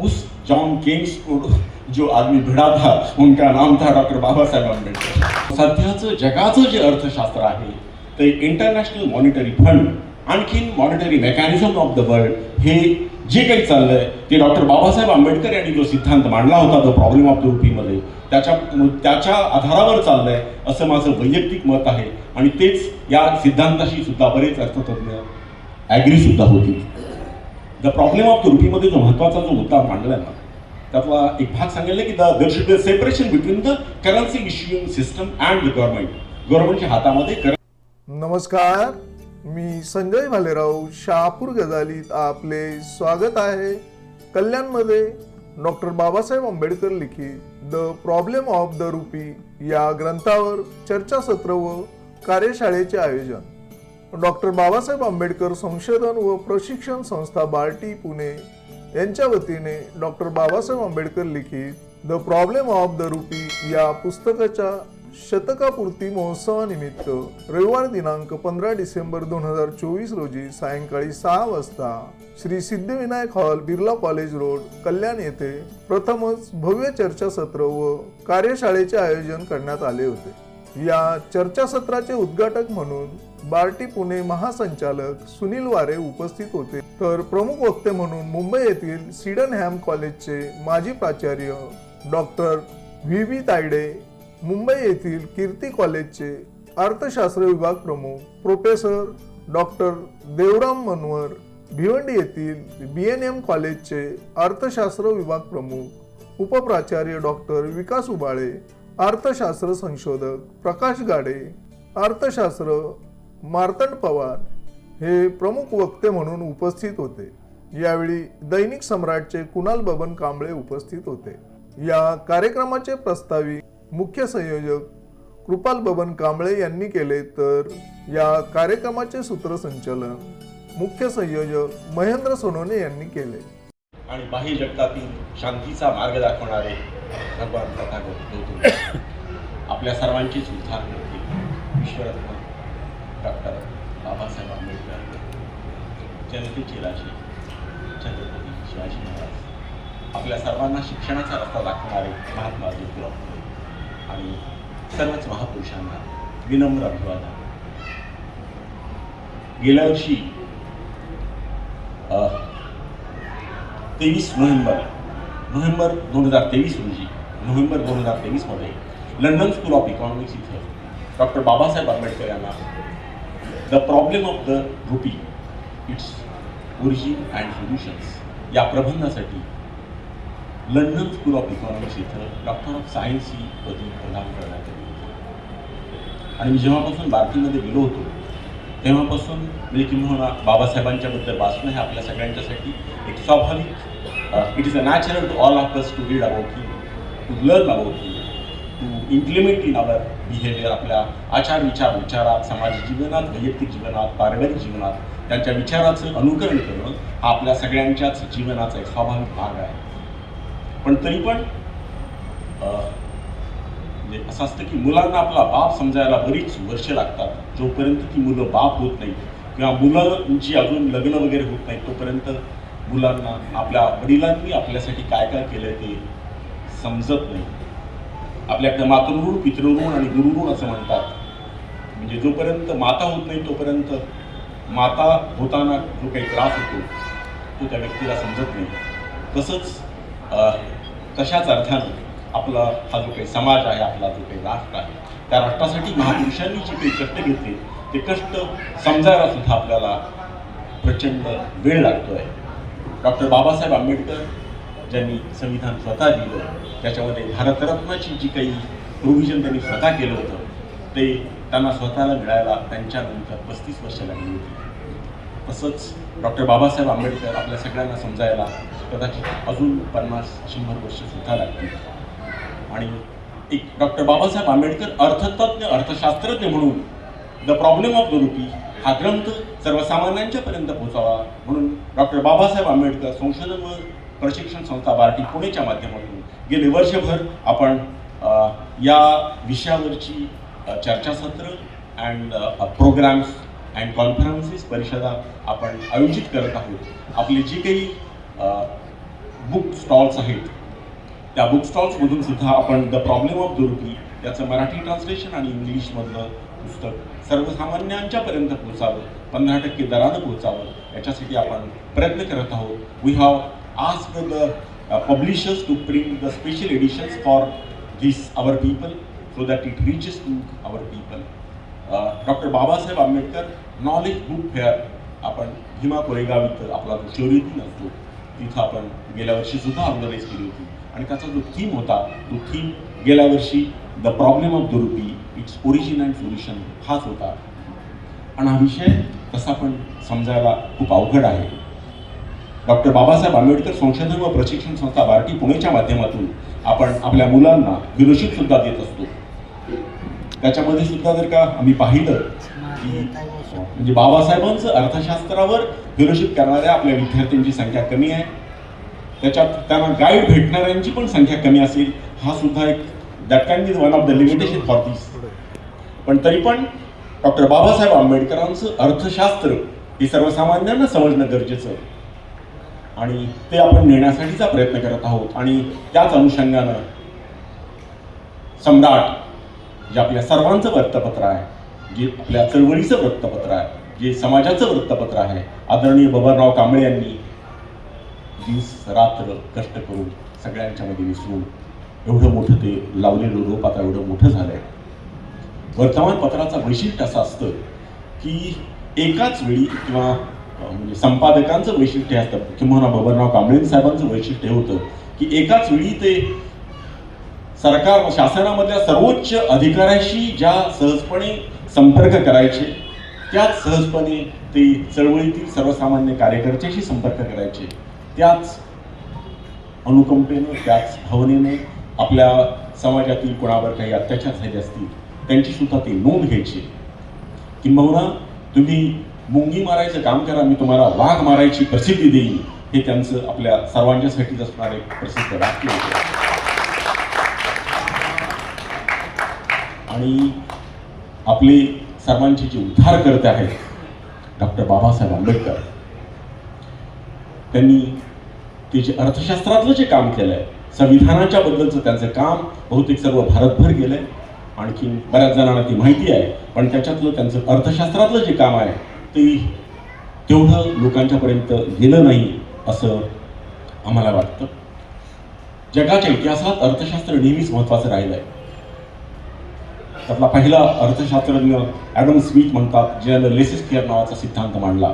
उस John Kings को जो आदमी भिड़ा था उनका नाम था डॉक्टर बाबासाहेब आंबेडकर। सध्याचं जगाचं जे अर्थशास्त्र आहे ते इंटरनॅशनल मॉनिटरी फंड आणखीन monetary mechanism of the world हे जे काही चाललंय ते डॉक्टर बाबासाहेब आंबेडकर यांनी जो सिद्धांत मांडला होता तो प्रॉब्लेम ऑफ द रुपीमध्ये त्याच्या त्याच्या आधारावर चाललंय असं माझं वैयक्तिक मत आहे. आणि तेच या सिद्धांताशी सुद्धा बरेच अर्थतज्ञ ॲग्री सुद्धा होतील. द प्रॉब्लेम ऑफ तुर्कीमध्ये जो महत्त्वाचा जो मुद्दा मांडला ना त्यातला एक भाग सांगितलं की the there should be separation between the currency issuing system and the government गव्हर्नमेंटच्या हातामध्ये नमस्कार मी संजय भालेराव शहापूर गजालीत आपले स्वागत आहे. कल्याणमध्ये डॉक्टर बाबासाहेब आंबेडकर लिखित the problem of the rupee या ग्रंथावर चर्चासत्र व कार्यशाळेचे आयोजन. डॉक्टर बाबासाहेब आंबेडकर संशोधन व प्रशिक्षण संस्था बार्टी पुणे. यांच्या वतीने डॉक्टर बाबासाहेब आंबेडकर लिखित the problem of the rupee या पुस्तकाच्या शतकापूर्ती महोत्सवानिमित्त रविवार दिनांक पंधरा डिसेंबर दोन हजार चोवीस रोजी सायंकाळी सहा वाजता Shri Siddhivinayak hall Birla college road Kalyan येथे प्रथमच भव्य चर्चासत्र व कार्यशाळेचे आयोजन करण्यात आले होते. या चर्चासत्राचे उद्घाटक म्हणून बार्टी पुणे महासंचालक सुनील वारे उपस्थित होते. तर प्रमुख वक्ते म्हणून मुंबई येथील सिडनहॅम कॉलेजचे माजी प्राचार्य doctor V V Tayde Mumbai येथील कीर्ती कॉलेजचे अर्थशास्त्र विभाग प्रमुख प्रोफेसर डॉक्टर देवराम मनवर भिवंडी येथील बी एन एम कॉलेजचे अर्थशास्त्र विभाग प्रमुख उपप्राचार्य डॉक्टर विकास उबाळे अर्थशास्त्र संशोधक प्रकाश गाडे अर्थशास्त्र मार्तंड पवार हे प्रमुख वक्ते म्हणून उपस्थित होते. यावेळी दैनिक सम्राटचे कुणाल बबन कांबळे उपस्थित होते. या कार्यक्रमाचे प्रस्तावित मुख्य संयोजक कृपाल बबन कांबळे यांनी केले तर या कार्यक्रमाचे सूत्रसंचालन मुख्य संयोजक महेंद्र सोनोने यांनी केले. आणि बाह्य जगतातील शांतीचा मार्ग दाखवणारे भगवान तथागत आपल्या सर्वांची सुद्धा विश्वरत्न डॉक्टर बाबासाहेब आंबेडकर जनतेचे चिराजी छत्रपती शिवाजी महाराज. आपल्या सर्वांना शिक्षणाचा रस्ता दाखवणारे महात्मा ज्योतिराव फुले आणि सर्वच महापुरुषांना विनम्र अभिवादन. गेल्या वर्षी तेवीस नोव्हेंबर नोव्हेंबर दोन हजार तेवीस रोजी नोव्हेंबर दोन हजार तेवीसमध्ये लंडन स्कूल ऑफ इकॉनॉमिक्स इथं डॉक्टर बाबासाहेब आंबेडकर यांना the problem of the rupee its origin and solutions या प्रबंधासाठी लंडन स्कूल ऑफ इकॉनॉमिक्स इथं डॉक्टर ऑफ सायन्स ही पदवी प्रदान करण्यात आली होती. आणि मी जेव्हापासून भारतीमध्ये गेलो होतो तेव्हापासून म्हणजे किंवा बाबासाहेबांच्याबद्दल वाचणं हे आपल्या सगळ्यांच्यासाठी एक स्वाभाविक it is a natural to all of us to read about him to learn about him to implement in our behaviour आपल्या आचार विचार विचारात समाज जीवनात वैयक्तिक जीवनात पारिवारिक जीवनात त्यांच्या विचाराचं अनुकरण करणं हा आपल्या सगळ्यांच्याच जीवनाचा एक स्वाभाविक भाग आहे. पण तरी पण म्हणजे असं असतं की मुलांना आपला बाप समजायला बरीच वर्ष लागतात. जोपर्यंत ती मुलं बाप होत नाही किंवा मुलांची अजून लग्न वगैरे होत नाही तोपर्यंत मुलांना आपल्या वडिलांनी आपल्यासाठी काय काय केलं ते समजत नाही. आपल्याकडे मातृऋण पितृऋण आणि गुरुऋण असं म्हणतात. म्हणजे जोपर्यंत माता होत नाही तोपर्यंत माता होताना जो काही त्रास होतो तो त्या व्यक्तीला समजत नाही. तसंच तशाच अर्थानं आपला हा जो काही समाज आहे आपला जो काही राष्ट्र आहे त्या राष्ट्रासाठी महापुरुषांनी जे काही कष्ट घेतले ते कष्ट समजायला सुद्धा आपल्याला प्रचंड वेळ लागतो आहे डॉक्टर बाबासाहेब आंबेडकर ज्यांनी संविधान स्वतः लिहिलं त्याच्यामध्ये भारतरत्नाची जी काही प्रोव्हिजन त्यांनी स्वतः केलं होतं ते त्यांना स्वतःला मिळायला त्यांच्यानंतर पस्तीस वर्ष लागली होती. तसंच डॉक्टर बाबासाहेब आंबेडकर आपल्या सगळ्यांना समजायला कदाचित अजून पन्नास शंभर वर्षसुद्धा लागतील. आणि एक डॉक्टर बाबासाहेब आंबेडकर अर्थतज्ञ अर्थशास्त्रज्ञ म्हणून the problem of the rupee हा ग्रंथ सर्वसामान्यांच्या पर्यंत पोहोचावा म्हणून डॉक्टर बाबासाहेब आंबेडकर संशोधन व प्रशिक्षण संस्था बार्टी पुणेच्या माध्यमातून गेले वर्षभर आपण या विषयावरची चर्चासत्र अँड प्रोग्राम्स अँड कॉन्फरन्सेस परिषदा आपण आयोजित करत आहोत. आपले जे काही बुक स्टॉल्स आहेत त्या बुक स्टॉल्समधून सुद्धा आपण द प्रॉब्लेम ऑफ दुर्गी याचं मराठी ट्रान्सलेशन आणि इंग्लिशमधलं पुस्तक सर्वसामान्यांच्यापर्यंत पोहोचावं पंधरा टक्के दरानं पोहोचावं याच्यासाठी आपण प्रयत्न करत आहोत. We have ask the publishers to print the special editions for this our people so that it reaches to our people doctor Babasaheb Ambedkar knowledge book fair आपण भीमा कोरेगाव इथं आपला जो शौर्य दिन असतो तिथं आपण गेल्या वर्षी सुद्धा ऑर्गनाईज केली होती. आणि त्याचा जो थीम होता तो थीम गेल्या वर्षी the problem of the rupee its origin and solution हाच होता. आणि हा विषय तसा पण समजायला खूप अवघड आहे. डॉक्टर बाबासाहेब आंबेडकर संशोधन व प्रशिक्षण संस्था बार्टी पुणेच्या माध्यमातून आपण आपल्या मुलांना फेलोशिप सुद्धा देत असतो. त्याच्यामध्ये सुद्धा जर का आम्ही पाहिलं की म्हणजे बाबासाहेबांचं अर्थशास्त्रावर फेलोशिप करणाऱ्या आपल्या विद्यार्थ्यांची संख्या कमी आहे. त्याच्यात त्यांना गाईड भेटणाऱ्यांची पण संख्या कमी असेल हा सुद्धा एक that can be one of the limitation for this पण तरी पण डॉक्टर बाबासाहेब आंबेडकरांचं अर्थशास्त्र हे सर्वसामान्यांना समजणं गरजेचं आहे. आणि ते आपण नेण्यासाठीचा प्रयत्न करत आहोत. आणि त्याच अनुषंगानं सम्राट जे आपल्या सर्वांचं वृत्तपत्र आहे जे आपल्या चळवळीचं वृत्तपत्र आहे जे समाजाचं वृत्तपत्र आहे आदरणीय बबनराव कांबळे यांनी दिवस रात्र कष्ट करून सगळ्यांच्या मध्ये मिसळून एवढं मोठं ते लावलेलं रोप आता एवढं मोठं झालंय. वर्तमानपत्राचं वैशिष्ट्य असं असतं की एकाच वेळी किंवा म्हणजे संपादकांचं वैशिष्ट्य असतं. किंवा बबनराव कांबळे साहेबांचं वैशिष्ट्य होतं की एकाच वेळी ते सरकार शासनामधल्या सर्वोच्च अधिकाऱ्याशी ज्या सहजपणे संपर्क करायचे त्याच सहजपणे ते चळवळीतील सर्वसामान्य कार्यकर्त्याशी संपर्क करायचे. त्याच अनुकंपेनं त्याच भावनेने आपल्या समाजातील कोणावर काही अत्याचार झाले असतील त्यांची सुद्धा ते नोंद घ्यायची. किंबहुना तुम्ही मुंगी मारायचं काम करा मी तुम्हाला वाघ मारायची प्रसिद्धी देईन. हे त्यांचं आपल्या सर्वांच्यासाठीच असणारे एक प्रसिद्ध वाक्य होतं आणि आपले सर्वांचे जे उद्धार करते आहेत डॉक्टर बाबासाहेब आंबेडकर त्यांनी ते जे अर्थशास्त्रातलं जे काम केलं आहे संविधानाच्या बद्दलचं त्यांचं काम बहुतेक सर्व भारतभर गेलं आहे आणखीन बऱ्याच जणांना ती माहिती आहे पण त्याच्यातलं त्यांचं अर्थशास्त्रातलं जे काम आहे ते तेवढं लोकांच्यापर्यंत गेलं नाही असं आम्हाला वाटतं. जगाच्या इतिहासात अर्थशास्त्र नेहमीच महत्त्वाचं राहिलं आहे. त्यातला पहिला अर्थशास्त्रज्ञ ॲडम स्मिथ म्हणतात ज्यानं लेसिस केअर नावाचा सिद्धांत मांडला.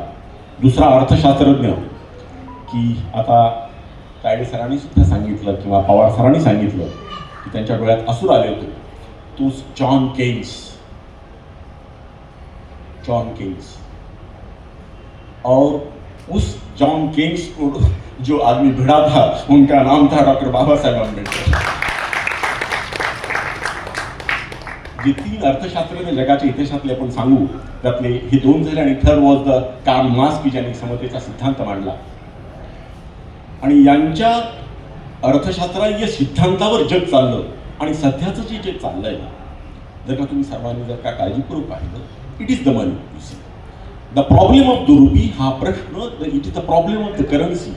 दुसरा अर्थशास्त्रज्ञ की आता तायडे सरांनी सुद्धा सांगितलं किंवा पवार सरांनी सांगितलं की त्यांच्या डोळ्यात असूर आले होते. तोच जॉन केन्स. John Keynes. और उस जॉन केन्स को जो आदमी भिड़ा था उनका नाम था डॉक्टर बाबा साहेब आंबेडकर। जे तीन अर्थशास्त्रज्ञ जगाच्या इतिहासातले आपण सांगू त्यातले हे दोन झाले आणि third was the Karl Marx की ज्यांनी समतेचा सिद्धांत मांडला. आणि यांच्या अर्थशास्त्राय सिद्धांतावर जग चाललं आणि सध्याचं जे जग चाललंय ना जर का तुम्ही सर्वांनी जर का काळजीपूर्वक पाहिलं it is the money the problem of the rupee हा प्रश्न it is the problem of the currency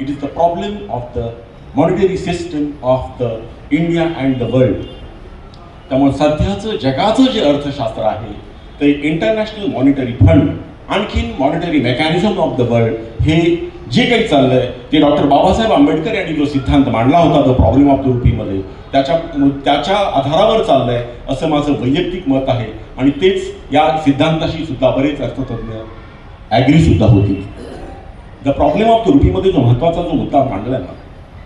it is the problem of the monetary system of the India and the world त्यामुळे सध्याचं जगाचं जे अर्थशास्त्र आहे ते इंटरनॅशनल मॉनिटरी फंड आणखीन monetary mechanism of the world हे जे काही चाललंय ते डॉक्टर बाबासाहेब आंबेडकर यांनी जो सिद्धांत मांडला होता तो प्रॉब्लेम ऑफ द रुपीमध्ये त्याच्या त्याच्या आधारावर चाललंय असं माझं वैयक्तिक मत आहे. आणि तेच या सिद्धांताशी सुद्धा बरेच अर्थतज्ञ ॲग्री सुद्धा होतील. द प्रॉब्लेम ऑफ द रुपीमध्ये जो महत्त्वाचा जो मुद्दा मांडलाय ना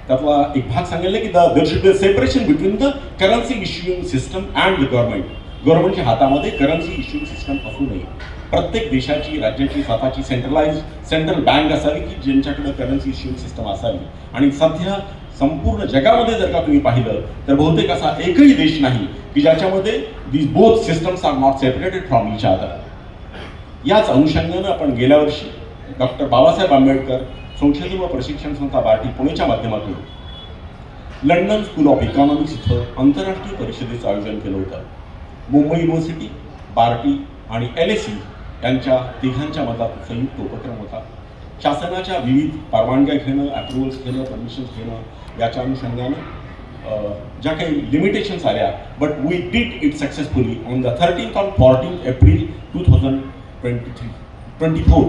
त्यातला एक भाग सांगितलं की the there should be separation between the currency issuing system and the government गव्हर्नमेंटच्या हातामध्ये करन्सी इश्युइंग सिस्टम असू नये. प्रत्येक देशाची राज्याची स्वतःची सेंट्रलाइज सेंट्रल बँक असावी की ज्यांच्याकडे करन्सी इश्युइंग सिस्टम असावी. आणि सध्या संपूर्ण जगामध्ये जर का तुम्ही पाहिलं तर बहुतेक असा एकही देश नाही की ज्याच्यामध्ये these both systems are not separated from each other याच अनुषंगानं आपण गेल्या वर्षी डॉक्टर बाबासाहेब आंबेडकर संशोधन व प्रशिक्षण संस्था बार्टी पुणेच्या माध्यमातून लंडन स्कूल ऑफ इकॉनॉमिक्स इथं आंतरराष्ट्रीय परिषदेचं आयोजन केलं होतं. मुंबई युनिव्हर्सिटी बार्टी आणि एल एस सी त्यांच्या तिघांच्या मतात संयुक्त उपक्रम होता. शासनाच्या विविध परवानग्या घेणं अप्रुव्हल्स घेणं परमिशन्स घेणं याच्या अनुषंगानं ज्या काही लिमिटेशन्स आल्या but we did it successfully on the thirteenth on fourteen April two thousand twenty three twenty four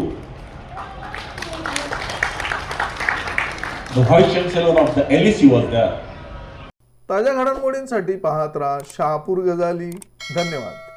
the vice chancellor of the L S C was there ताज्या घडामोडींसाठी पाहत राहा शहापूर गजाली. धन्यवाद.